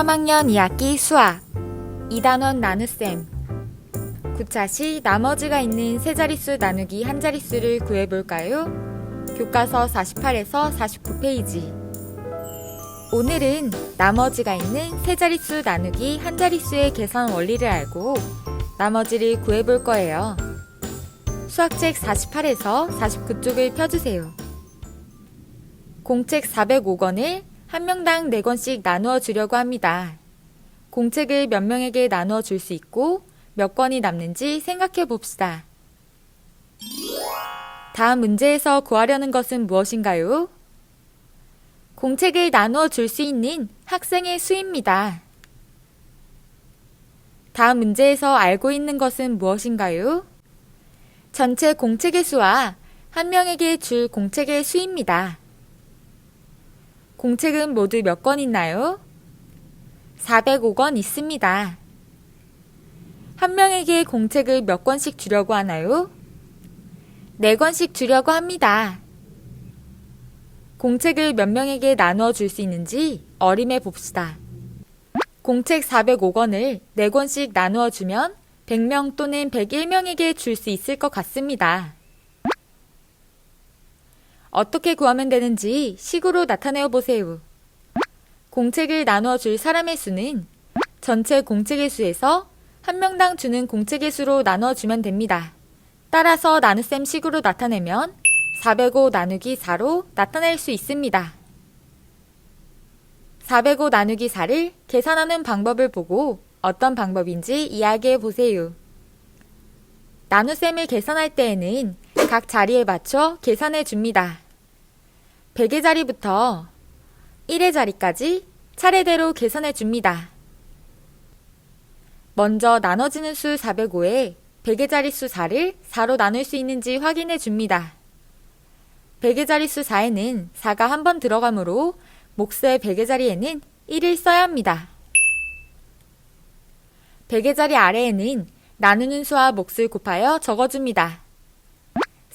3학년 2학기 수학 2단원 나눗셈 구차시 나머지가 있는 세 자릿수 나누기 한 자릿수를 구해볼까요? 교과서 48에서 49페이지 오늘은 나머지가 있는 세 자릿수 나누기 한 자릿수의 계산 원리를 알고 나머지를 구해볼 거예요. 수학책 48에서 49쪽을 펴주세요. 공책 405권을 한 명당 4권씩 나누어 주려고 합니다. 공책을 몇 명에게 나누어 줄 수 있고 몇 권이 남는지 생각해 봅시다. 다음 문제에서 구하려는 것은 무엇인가요? 공책을 나누어 줄 수 있는 학생의 수입니다. 다음 문제에서 알고 있는 것은 무엇인가요? 전체 공책의 수와 한 명에게 줄 공책의 수입니다. 공책은 모두 몇 권 있나요? 405권 있습니다. 한 명에게 공책을 몇 권씩 주려고 하나요? 4권씩 주려고 합니다. 공책을 몇 명에게 나누어 줄 수 있는지 어림해 봅시다. 공책 405권을 4권씩 나누어 주면 100명 또는 101명에게 줄 수 있을 것 같습니다. 어떻게 구하면 되는지 식으로 나타내어 보세요. 공책을 나누어 줄 사람의 수는 전체 공책의 수에서 한 명당 주는 공책의 수로 나누어 주면 됩니다. 따라서 나눗셈 식으로 나타내면 405 나누기 4로 나타낼 수 있습니다. 405 나누기 4를 계산하는 방법을 보고 어떤 방법인지 이야기해 보세요. 나눗셈을 계산할 때에는 각 자리에 맞춰 계산해 줍니다. 100의 자리부터 1의 자리까지 차례대로 계산해 줍니다. 먼저 나눠지는 수 405에 100의 자릿수 4를 4로 나눌 수 있는지 확인해 줍니다. 100의 자릿수 4에는 4가 한 번 들어가므로 몫의 100의 자리에는 1을 써야 합니다. 100의 자리 아래에는 나누는 수와 몫을 곱하여 적어줍니다.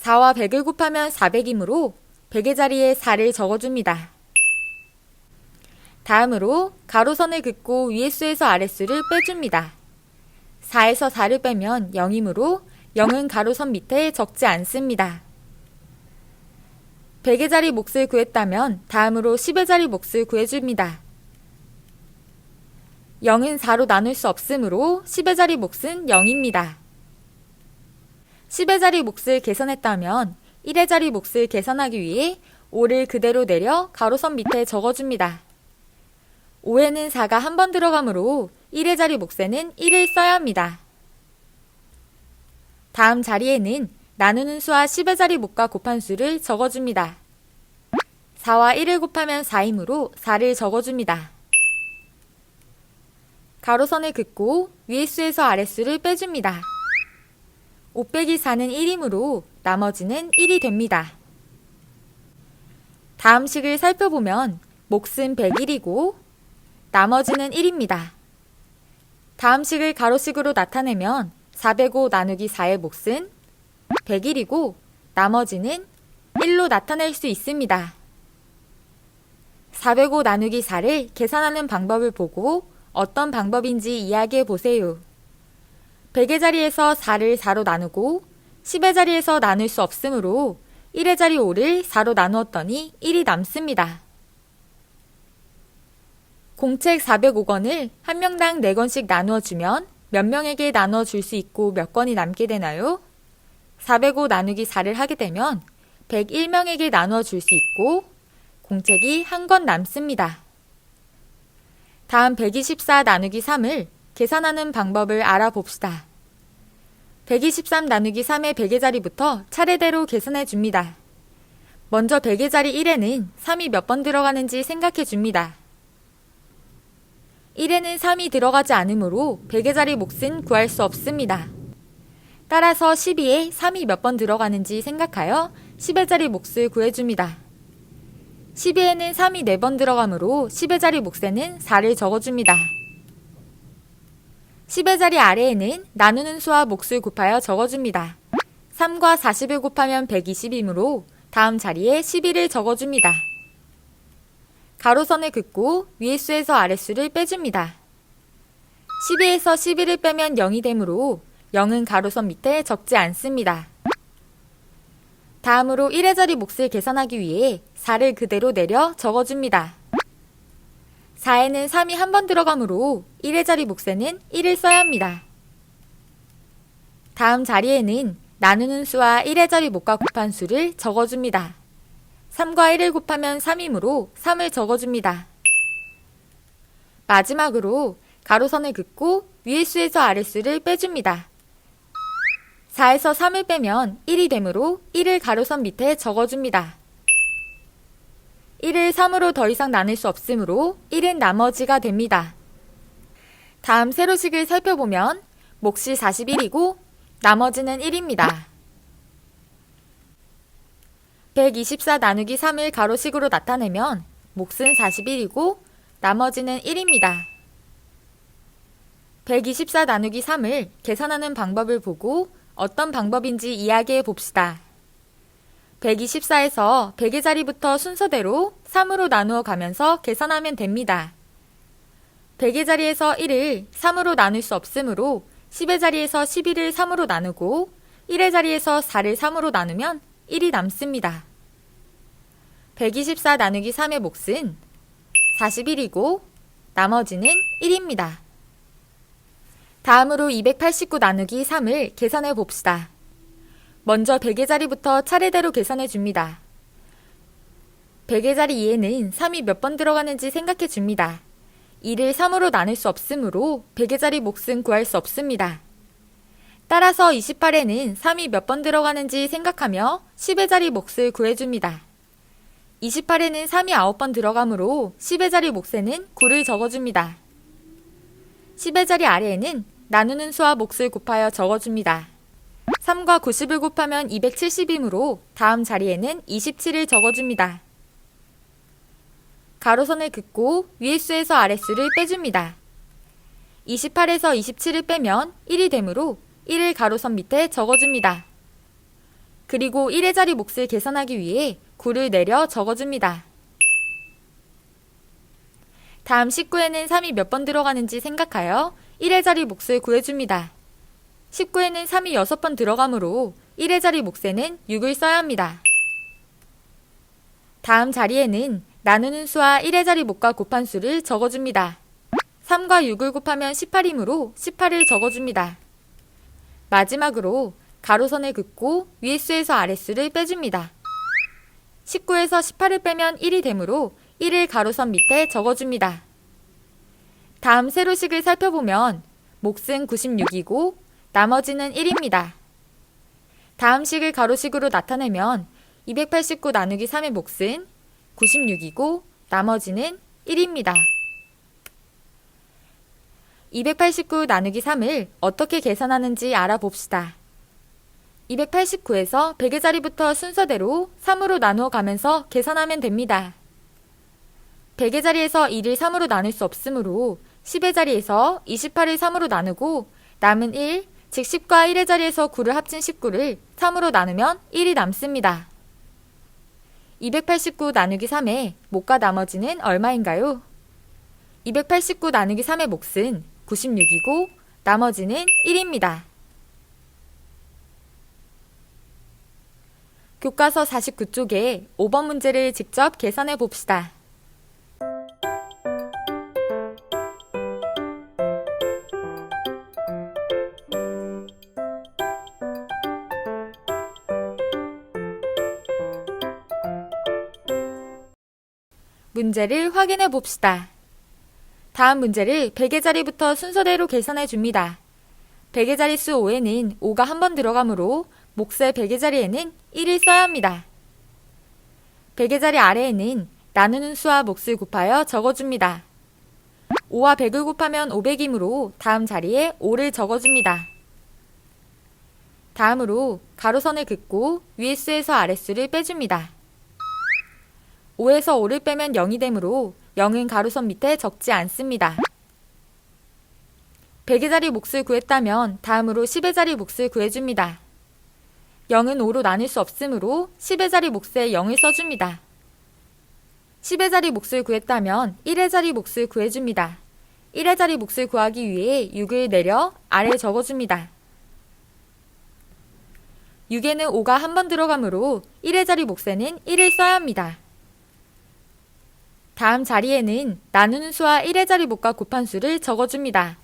4와 100을 곱하면 400이므로 100의 자리에 4를 적어줍니다. 다음으로 가로선을 긋고 위의 수에서 아랫수를 빼줍니다. 4에서 4를 빼면 0이므로 0은 가로선 밑에 적지 않습니다. 100의 자리 몫을 구했다면 다음으로 10의 자리 몫을 구해줍니다. 0은 4로 나눌 수 없으므로 10의 자리 몫은 0입니다. 10의 자리 몫을 계산했다면 1의 자리 몫을 계산하기 위해 5를 그대로 내려 가로선 밑에 적어줍니다. 5에는 4가 한 번 들어가므로 1의 자리 몫에는 1을 써야 합니다. 다음 자리에는 나누는 수와 10의 자리 몫과 곱한 수를 적어줍니다. 4와 1을 곱하면 4이므로 4를 적어줍니다. 가로선을 긋고 위의 수에서 아랫수를 빼줍니다. 5 빼기 4는 1이므로 나머지는 1이 됩니다. 다음 식을 살펴보면 몫은 101이고 나머지는 1입니다. 다음 식을 가로식으로 나타내면 405 나누기 4의 몫은 101이고 나머지는 1로 나타낼 수 있습니다. 405 나누기 4를 계산하는 방법을 보고 어떤 방법인지 이야기해 보세요. 100의 자리에서 4를 4로 나누고 10의 자리에서 나눌 수 없으므로 1의 자리 5를 4로 나누었더니 1이 남습니다. 공책 405권을 한 명당 4권씩 나누어 주면 몇 명에게 나누어 줄수 있고 몇 권이 남게 되나요? 405 나누기 4를 하게 되면 101명에게 나누어 줄수 있고 공책이 한 권 남습니다. 다음 124 나누기 3을 계산하는 방법을 알아봅시다. 123 나누기 3의 100의 자리부터 차례대로 계산해 줍니다. 먼저 100의 자리 1에는 3이 몇 번 들어가는지 생각해 줍니다. 1에는 3이 들어가지 않으므로 100의 자리 몫은 구할 수 없습니다. 따라서 12에 3이 몇 번 들어가는지 생각하여 10의 자리 몫을 구해줍니다. 12에는 3이 4번 들어가므로 10의 자리 몫에는 4를 적어줍니다. 10의 자리 아래에는 나누는 수와 몫을 곱하여 적어줍니다. 3과 40을 곱하면 120이므로 다음 자리에 12를 적어줍니다. 가로선을 긋고 위의 수에서 아래 수를 빼줍니다. 12에서 11을 빼면 0이 되므로 0은 가로선 밑에 적지 않습니다. 다음으로 1의 자리 몫을 계산하기 위해 4를 그대로 내려 적어줍니다. 4에는 3이 한 번 들어가므로 1의 자리 몫에는 1을 써야 합니다. 다음 자리에는 나누는 수와 1의 자리 몫과 곱한 수를 적어줍니다. 3과 1을 곱하면 3이므로 3을 적어줍니다. 마지막으로 가로선을 긋고 위의 수에서 아래 수를 빼줍니다. 4에서 3을 빼면 1이 되므로 1을 가로선 밑에 적어줍니다. 1을 3으로 더 이상 나눌 수 없으므로 1은 나머지가 됩니다. 다음 세로식을 살펴보면 몫이 41이고 나머지는 1입니다. 124 나누기 3을 가로식으로 나타내면 몫은 41이고 나머지는 1입니다. 124 나누기 3을 계산하는 방법을 보고 어떤 방법인지 이야기해 봅시다. 124에서 100의 자리부터 순서대로 3으로 나누어 가면서 계산하면 됩니다. 100의 자리에서 1을 3으로 나눌 수 없으므로 10의 자리에서 11을 3으로 나누고 1의 자리에서 4를 3으로 나누면 1이 남습니다. 124 나누기 3의 몫은 41이고 나머지는 1입니다. 다음으로 289 나누기 3을 계산해 봅시다. 먼저 100의 자리부터 차례대로 계산해 줍니다. 100의 자리 이에는 3이 몇 번 들어가는지 생각해 줍니다. 2를 3으로 나눌 수 없으므로 100의 자리 몫은 구할 수 없습니다. 따라서 28에는 3이 몇 번 들어가는지 생각하며 10의 자리 몫을 구해줍니다. 28에는 3이 9번 들어가므로 10의 자리 몫에는 9를 적어줍니다. 10의 자리 아래에는 나누는 수와 몫을 곱하여 적어줍니다. 3과 90을 곱하면 270이므로 다음 자리에는 27을 적어줍니다. 가로선을 긋고 위의 수에서 아래 수를 빼줍니다. 28에서 27을 빼면 1이 되므로 1을 가로선 밑에 적어줍니다. 그리고 1의 자리 몫을 계산하기 위해 9를 내려 적어줍니다. 다음 19에는 3이 몇 번 들어가는지 생각하여 1의 자리 몫을 구해줍니다. 19에는 3이 6번 들어가므로 1의 자리 몫에는 6을 써야 합니다. 다음 자리에는 나누는 수와 1의 자리 몫과 곱한 수를 적어줍니다. 3과 6을 곱하면 18이므로 18을 적어줍니다. 마지막으로 가로선을 긋고 위의 수에서 아래 수를 빼줍니다. 19에서 18을 빼면 1이 되므로 1을 가로선 밑에 적어줍니다. 다음 세로식을 살펴보면 몫은 96이고 나머지는 1입니다. 다음 식을 가로식으로 나타내면 289 나누기 3의 몫은 96이고 나머지는 1입니다. 289 나누기 3을 어떻게 계산하는지 알아봅시다. 289에서 100의 자리부터 순서대로 3으로 나누어 가면서 계산하면 됩니다. 100의 자리에서 2를 3으로 나눌 수 없으므로 10의 자리에서 28을 3으로 나누고 남은 1, 즉 10과 1의 자리에서 9를 합친 19를 3으로 나누면 1이 남습니다. 289 나누기 3의 몫과 나머지는 얼마인가요? 289 나누기 3의 몫은 96이고 나머지는 1입니다. 교과서 49쪽에 5번 문제를 직접 계산해 봅시다. 문제를 확인해 봅시다. 다음 문제를 100의 자리부터 순서대로 계산해 줍니다. 100의 자리 수 5에는 5가 한 번 들어가므로 몫의 100의 자리에는 1을 써야 합니다. 100의 자리 아래에는 나누는 수와 몫을 곱하여 적어줍니다. 5와 100을 곱하면 500이므로 다음 자리에 5를 적어줍니다. 다음으로 가로선을 긋고 위의 수에서 아래 수를 빼줍니다. 5에서 5를 빼면 0이 되므로 0은 가로선 밑에 적지 않습니다. 100의 자리 몫을 구했다면 다음으로 10의 자리 몫을 구해줍니다. 0은 5로 나눌 수 없으므로 10의 자리 몫에 0을 써줍니다. 10의 자리 몫을 구했다면 1의 자리 몫을 구해줍니다. 1의 자리 몫을 구하기 위해 6을 내려 아래 적어줍니다. 6에는 5가 한 번 들어가므로 1의 자리 몫에는 1을 써야 합니다. 다음 자리에는 나누는 수와 1의 자리 몫과 곱한 수를 적어줍니다.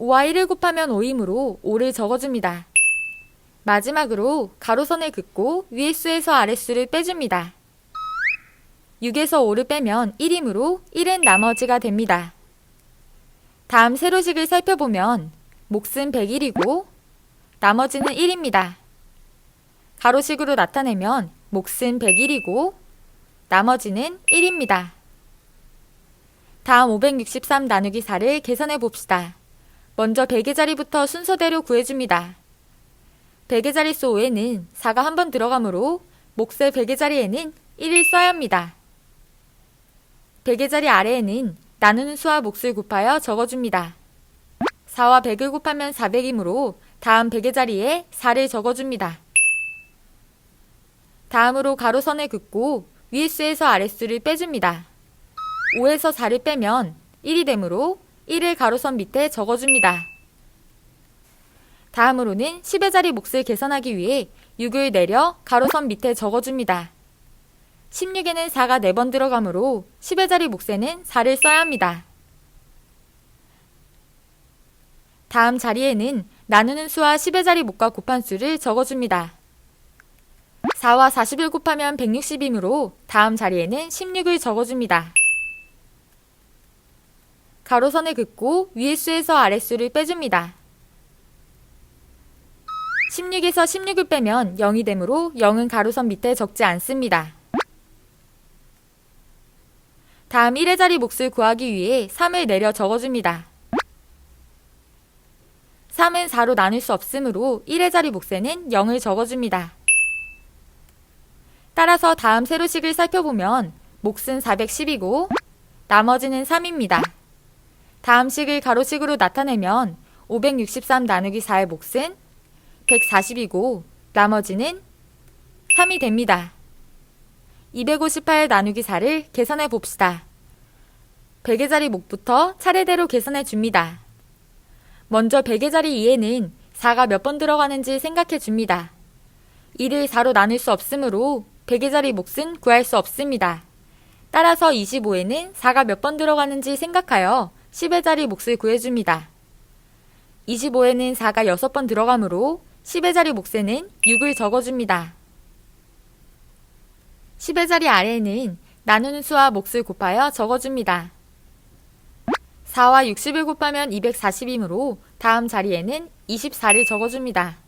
5와 1을 곱하면 5이므로 5를 적어줍니다. 마지막으로 가로선을 긋고 위의 수에서 아래 수를 빼줍니다. 6에서 5를 빼면 1이므로 1은 나머지가 됩니다. 다음 세로식을 살펴보면 몫은 100일이고 나머지는 1입니다. 가로식으로 나타내면 몫은 100일이고 나머지는 1입니다. 다음 563 나누기 4를 계산해 봅시다. 먼저 100의 자리부터 순서대로 구해줍니다. 100의 자릿수 5에는 4가 한 번 들어가므로 몫의 100의 자리에는 1을 써야 합니다. 100의 자리 아래에는 나누는 수와 몫을 곱하여 적어줍니다. 4와 100을 곱하면 400이므로 다음 100의 자리에 4를 적어줍니다. 다음으로 가로선을 긋고 위의 수에서 아랫수를 빼줍니다. 5에서 4를 빼면 1이 되므로 1을 가로선 밑에 적어줍니다. 다음으로는 10의 자리 몫을 계산하기 위해 6을 내려 가로선 밑에 적어줍니다. 16에는 4가 4번 들어가므로 10의 자리 몫에는 4를 써야 합니다. 다음 자리에는 나누는 수와 10의 자리 몫과 곱한 수를 적어줍니다. 4와 40을 곱하면 160이므로 다음 자리에는 16을 적어줍니다. 가로선을 긋고 위의 수에서 아랫수를 빼줍니다. 16에서 16을 빼면 0이 되므로 0은 가로선 밑에 적지 않습니다. 다음 1의 자리 몫을 구하기 위해 3을 내려 적어줍니다. 3은 4로 나눌 수 없으므로 1의 자리 몫에는 0을 적어줍니다. 따라서 다음 세로식을 살펴보면 몫은 410이고 나머지는 3입니다. 다음 식을 가로식으로 나타내면 563 나누기 4의 몫은 140이고 나머지는 3이 됩니다. 258 나누기 4를 계산해 봅시다. 100의 자리 몫부터 차례대로 계산해 줍니다. 먼저 100의 자리 2에는 4가 몇 번 들어가는지 생각해 줍니다. 1을 4로 나눌 수 없으므로 100의 자리 몫은 구할 수 없습니다. 따라서 25에는 4가 몇 번 들어가는지 생각하여 10의 자리 몫을 구해줍니다. 25에는 4가 6번 들어가므로 10의 자리 몫에는 6을 적어줍니다. 10의 자리 아래에는 나누는 수와 몫을 곱하여 적어줍니다. 4와 60을 곱하면 240이므로 다음 자리에는 24를 적어줍니다.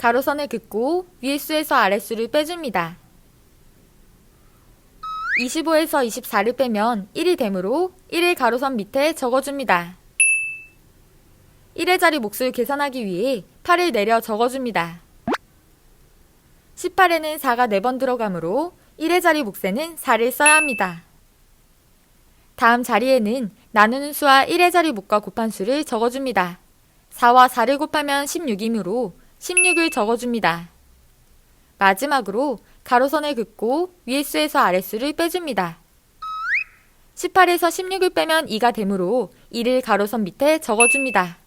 가로선을 긋고 위의 수에서 아랫수를 빼줍니다. 25에서 24를 빼면 1이 되므로 1을 가로선 밑에 적어줍니다. 1의 자리 몫을 계산하기 위해 8을 내려 적어줍니다. 18에는 4가 4번 들어가므로 1의 자리 몫에는 4를 써야 합니다. 다음 자리에는 나누는 수와 1의 자리 몫과 곱한 수를 적어줍니다. 4와 4를 곱하면 16이므로 16을 적어줍니다. 마지막으로 가로선을 긋고 위의 수에서 아랫 수를 빼줍니다. 18에서 16을 빼면 2가 되므로 2를 가로선 밑에 적어줍니다.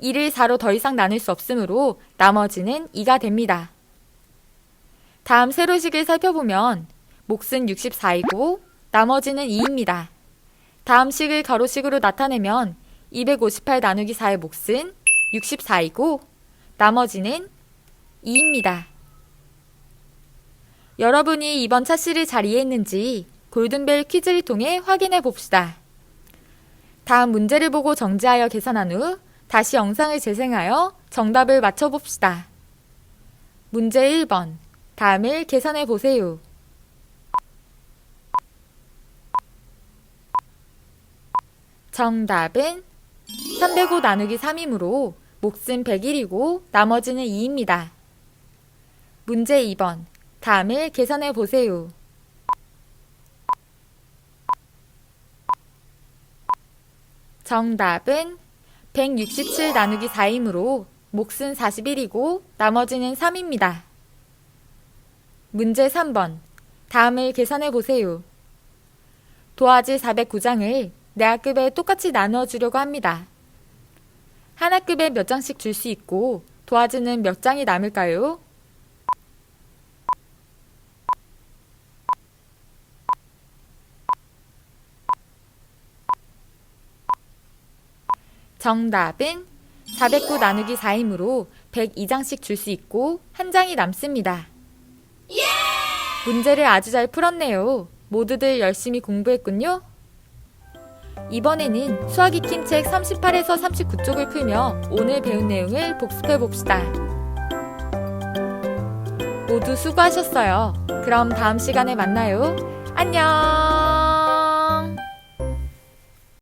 2를 4로 더 이상 나눌 수 없으므로 나머지는 2가 됩니다. 다음 세로식을 살펴보면 몫은 64이고 나머지는 2입니다. 다음 식을 가로식으로 나타내면 258 나누기 4의 몫은 64이고 나머지는 2입니다. 여러분이 이번 차씨를 잘 이해했는지 골든벨 퀴즈를 통해 확인해 봅시다. 다음 문제를 보고 정지하여 계산한 후 다시 영상을 재생하여 정답을 맞춰봅시다. 문제 1번. 다음을 계산해 보세요. 정답은 305 나누기 3이므로 몫은 101이고 나머지는 2입니다. 문제 2번. 다음을 계산해 보세요. 정답은 167 나누기 4이므로 몫은 41이고 나머지는 3입니다. 문제 3번. 다음을 계산해 보세요. 도화지 409장을 네 학급에 똑같이 나누어 주려고 합니다. 한 학급에 몇 장씩 줄 수 있고 도화지는 몇 장이 남을까요? 정답은 409 나누기 4이므로 102장씩 줄 수 있고 한 장이 남습니다. 문제를 아주 잘 풀었네요. 모두들 열심히 공부했군요. 이번에는 수학 익힘 책 38에서 39쪽을 풀며 오늘 배운 내용을 복습해 봅시다. 모두 수고하셨어요. 그럼 다음 시간에 만나요. 안녕!